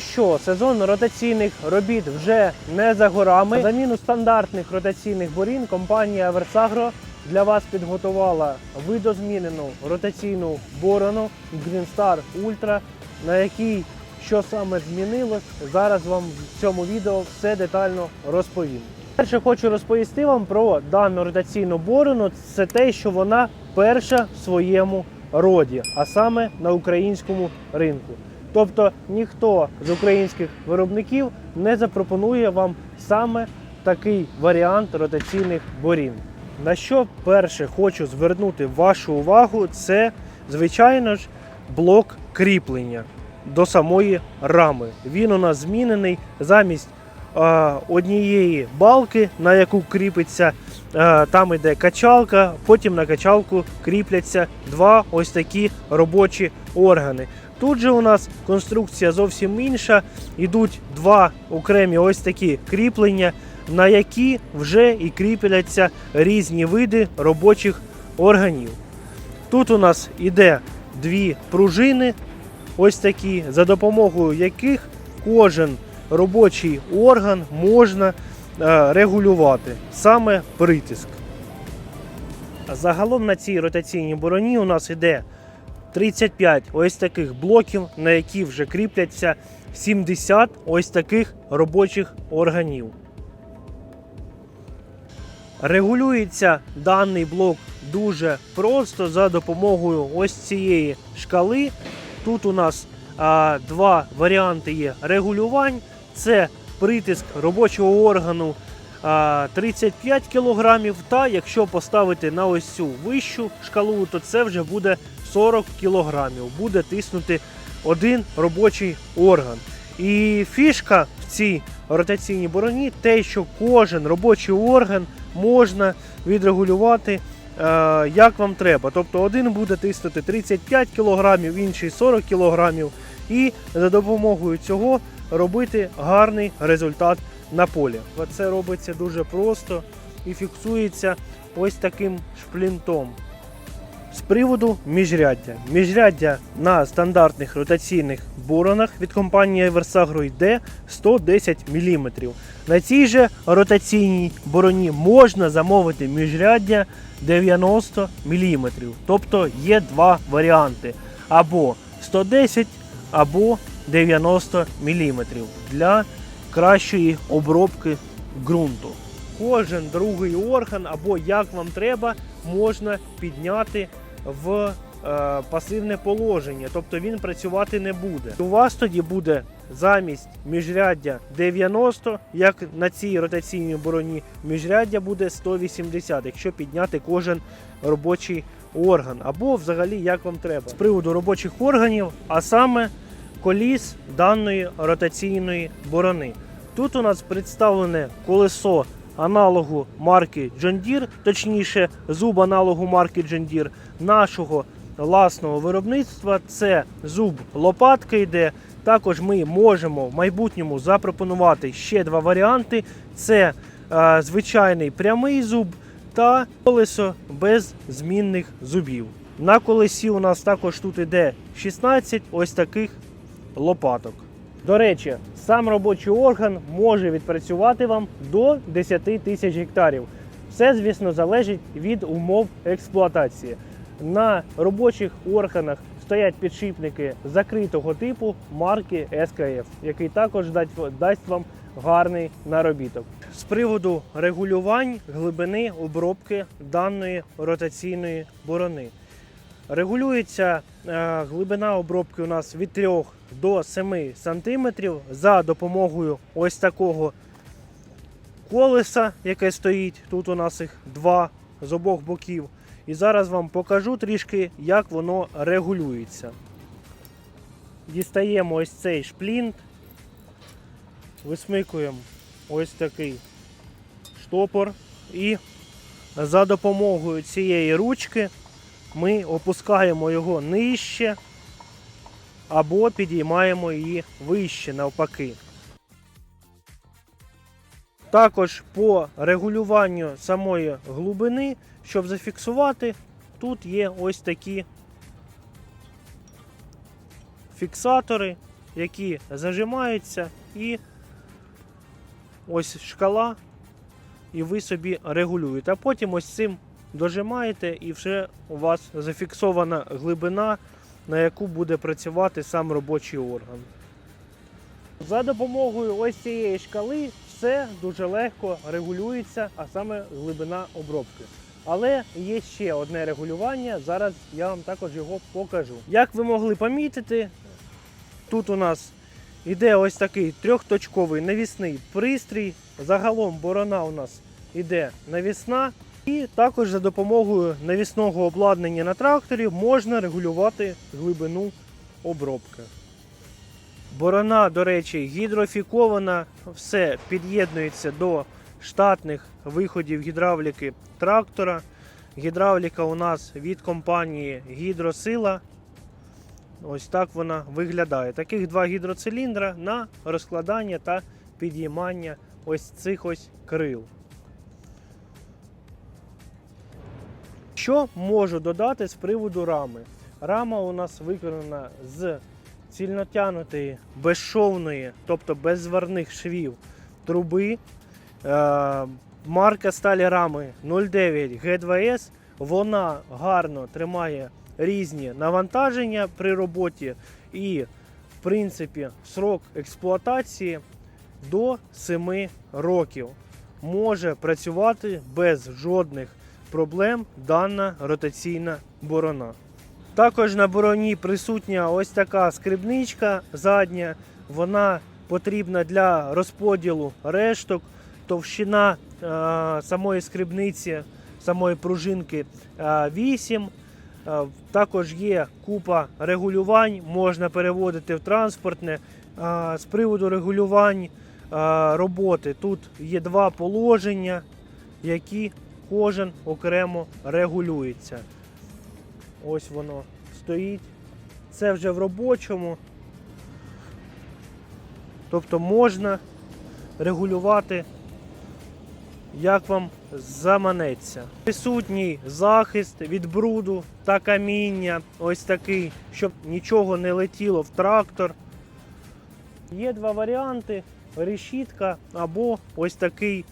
Що, сезон ротаційних робіт вже не за горами. Заміну стандартних ротаційних борін компанія Versagro для вас підготувала видозмінену ротаційну борону Green Star Ultra, на якій що саме змінилось, зараз вам в цьому відео все детально розповім. Перше хочу розповісти вам про дану ротаційну борону. Це те, що вона перша в своєму роді, а саме на українському ринку. Тобто ніхто з українських виробників не запропонує вам саме такий варіант ротаційних борін. На що перше хочу звернути вашу увагу, це звичайно ж блок кріплення до самої рами. Він у нас змінений замість однієї балки, на яку кріпиться, там іде качалка, потім на качалку кріпляться два ось такі робочі органи. Тут же у нас конструкція зовсім інша. Йдуть два окремі ось такі кріплення, на які вже і кріпляться різні види робочих органів. Тут у нас іде дві пружини, ось такі, за допомогою яких кожен робочий орган можна е, регулювати, саме притиск. Загалом на цій ротаційній бороні у нас іде 35 ось таких блоків, на які вже кріпляться 70 ось таких робочих органів. Регулюється даний блок дуже просто за допомогою ось цієї шкали. Тут у нас а, два варіанти є регулювань. Це притиск робочого органу а, 35 кг, та якщо поставити на ось цю вищу шкалу, то це вже буде 40 кг. Буде тиснути один робочий орган. І фішка в цій ротаційній бороні те, що кожен робочий орган можна відрегулювати е, як вам треба. Тобто один буде тиснути 35 кг, інший 40 кг, і за допомогою цього робити гарний результат на полі. Це робиться дуже просто і фіксується ось таким шплінтом. З приводу міжряддя. Міжряддя на стандартних ротаційних боронах від компанії Versagro йде 110 мм. На цій же ротаційній бороні можна замовити міжряддя 90 мм. Тобто є два варіанти: або 110, або 90 мм для кращої обробки ґрунту. Кожен другий орган, або як вам треба, можна підняти в е, пасивне положення, тобто він працювати не буде. У вас тоді буде замість міжряддя 90, як на цій ротаційній бороні, міжряддя буде 180, якщо підняти кожен робочий орган, або взагалі як вам треба. З приводу робочих органів, а саме коліс даної ротаційної борони. Тут у нас представлене колесо аналогу марки John Deere, точніше, зуб аналогу марки John Deere нашого власного виробництва. Це зуб лопатка йде. Також ми можемо в майбутньому запропонувати ще два варіанти: це е, звичайний прямий зуб та колесо без змінних зубів. На колесі у нас також тут іде 16 ось таких лопаток. До речі, сам робочий орган може відпрацювати вам до 10 тисяч гектарів. Все, звісно, залежить від умов експлуатації. На робочих органах стоять підшипники закритого типу марки СКФ, який також дасть- вам гарний наробіток. З приводу регулювань глибини обробки даної ротаційної борони. Регулюється е, глибина обробки у нас від 3 до 7 см за допомогою ось такого колеса, яке стоїть. Тут у нас їх два з обох боків. І зараз вам покажу трішки, як воно регулюється. Дістаємо ось цей шплінт, висмикуємо ось такий штопор і за допомогою цієї ручки ми опускаємо його нижче або підіймаємо її вище навпаки. Також по регулюванню самої глибини, щоб зафіксувати, тут є ось такі фіксатори, які зажимаються, і ось шкала, і ви собі регулюєте. А потім ось цим дожимаєте, і вже у вас зафіксована глибина, на яку буде працювати сам робочий орган. За допомогою ось цієї шкали все дуже легко регулюється, а саме глибина обробки. Але є ще одне регулювання. Зараз я вам також його покажу. Як ви могли помітити, тут у нас іде ось такий трьохточковий навісний пристрій. Загалом борона у нас іде навісна. І також за допомогою навісного обладнання на тракторі можна регулювати глибину обробки. Борона, до речі, гідрофікована, все під'єднується до штатних виходів гідравліки трактора. Гідравліка у нас від компанії Гідросила. Ось так вона виглядає. Таких два гідроциліндра на розкладання та підіймання ось цих ось крил. Що можу додати з приводу рами? Рама у нас виконана з цільнотянутої, безшовної, тобто без зварних швів труби. Е, марка сталі рами 09 G2S. Вона гарно тримає різні навантаження при роботі і, в принципі, срок експлуатації до 7 років. Може працювати без жодних проблем дана ротаційна борона. Також на бороні присутня ось така скрибничка задня. Вона потрібна для розподілу решток. Товщина е, самої скрибниці, самої пружинки е, 8. Е, також є купа регулювань, можна переводити в транспортне. Е, з приводу регулювань е, роботи тут є два положення, які кожен окремо регулюється. Ось воно стоїть. Це вже в робочому. Тобто можна регулювати, як вам заманеться. Присутній захист від бруду та каміння, ось такий, щоб нічого не летіло в трактор. Є два варіанти: решітка або ось такий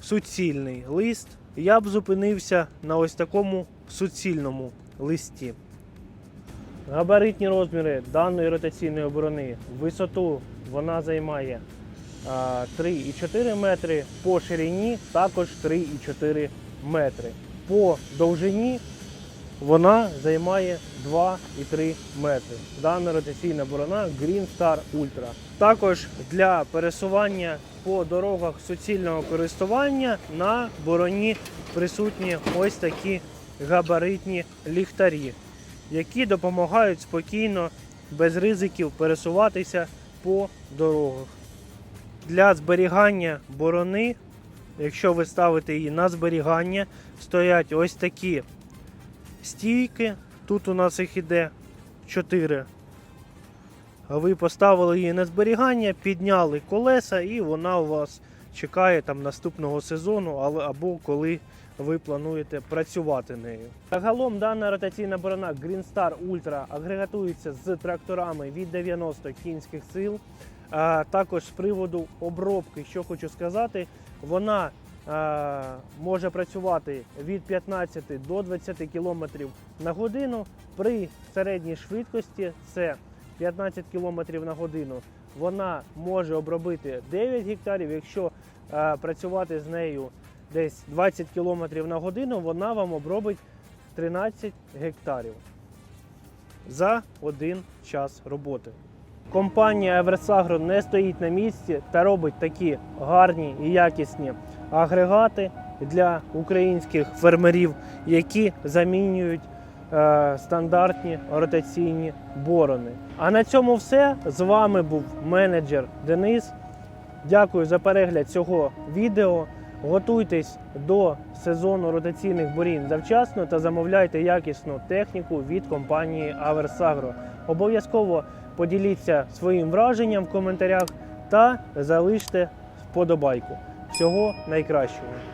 суцільний лист. Я б зупинився на ось такому суцільному листі. Габаритні розміри даної ротаційної оборони. Висоту вона займає 3,4 метри, по ширині також 3,4 метри. По довжині вона займає 2,3 метри. Дана ротаційна борона Green Star Ultra. Також для пересування по дорогах суцільного користування на бороні присутні ось такі габаритні ліхтарі, які допомагають спокійно, без ризиків пересуватися по дорогах. Для зберігання борони, якщо ви ставите її на зберігання, стоять ось такі стійки. Тут у нас їх іде 4. Ви поставили її на зберігання, підняли колеса, і вона у вас чекає там наступного сезону, або коли ви плануєте працювати нею. Загалом дана ротаційна борона Green Star Ultra агрегатується з тракторами від 90 кінських сил. Також з приводу обробки, що хочу сказати, вона може працювати від 15 до 20 км на годину при середній швидкості. Це 15 км на годину. Вона може обробити 9 гектарів. Якщо працювати з нею десь 20 км на годину, вона вам обробить 13 гектарів за один час роботи. Компанія Eversagro не стоїть на місці та робить такі гарні і якісні агрегати для українських фермерів, які замінюють е, стандартні ротаційні борони. А на цьому все. З вами був менеджер Денис. Дякую за перегляд цього відео. Готуйтесь до сезону ротаційних борін завчасно та замовляйте якісну техніку від компанії Aversagro. Обов'язково поділіться своїм враженням в коментарях та залиште вподобайку. Всього найкращого!